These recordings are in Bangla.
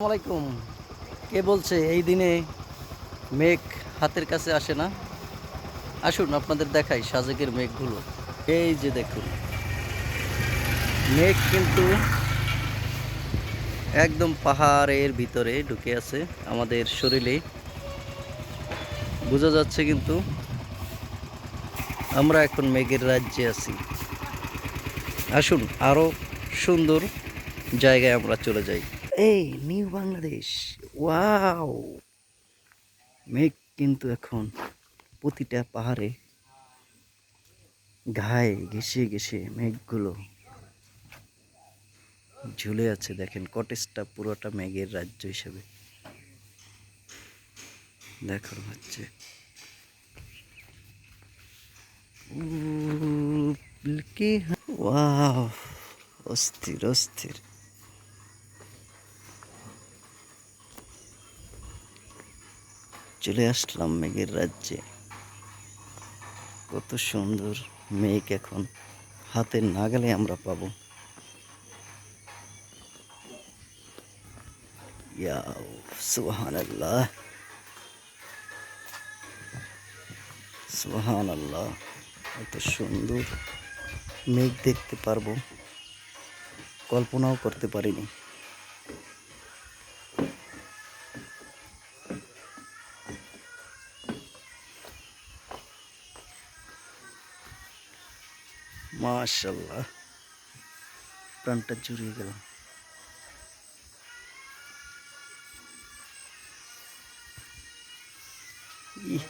আসসালামাইকুম কে বলছে এই দিনে মেঘ হাতের কাছে আসে না? আসুন আপনাদের দেখাই সাজেকের মেঘগুলো। এই যে দেখুন। মেঘ কিন্তু একদম পাহাড়ের ভিতরে ঢুকে আছে আমাদের শরীরে। বোঝা যাচ্ছে কিন্তু আমরা এখন মেঘের রাজ্যে আছি। আসুন আরও সুন্দর জায়গায় আমরা চলে যাই। এই নিউ বাংলাদেশ ওয়াও মেঘ কিন্তু এখন প্রতিটা পাহাড়ে ঘায়ে ঘেসে ঘেসে মেঘগুলো ঝুলে আছে। দেখেন, কটেজটা পুরোটা মেঘের রাজ্য হিসেবে। দেখানো হচ্ছে। ওয়াও অস্থির অস্থির। চলে আসলাম মেঘের রাজ্যে। কত সুন্দর মেঘ এখন। হাতের নাগালে আমরা পাবো। সুহান আল্লাহ সুহান আল্লাহ এত সুন্দর মেঘ দেখতে পারব। কল্পনাও করতে পারিনি। মাশাল্লাহ প্রাণটা জুড়িয়ে গেল ইহ,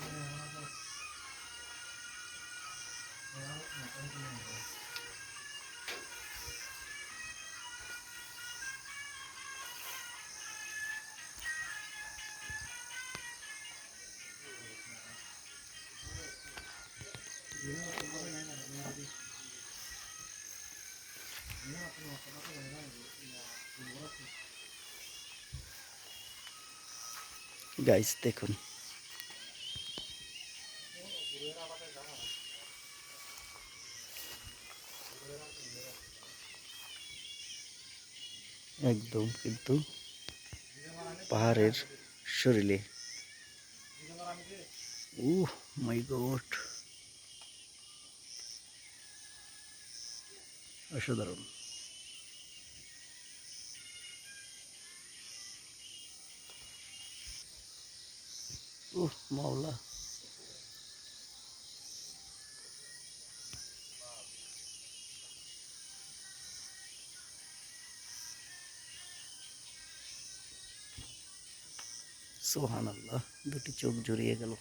গাইস দেখুন। একদম কিন্তু পাহাড়ের শরীরে। ও মাই গড অসাধারণ। উহ মাওলা। সোহান আল্লাহ দুটি চোখ জড়িয়ে গেল।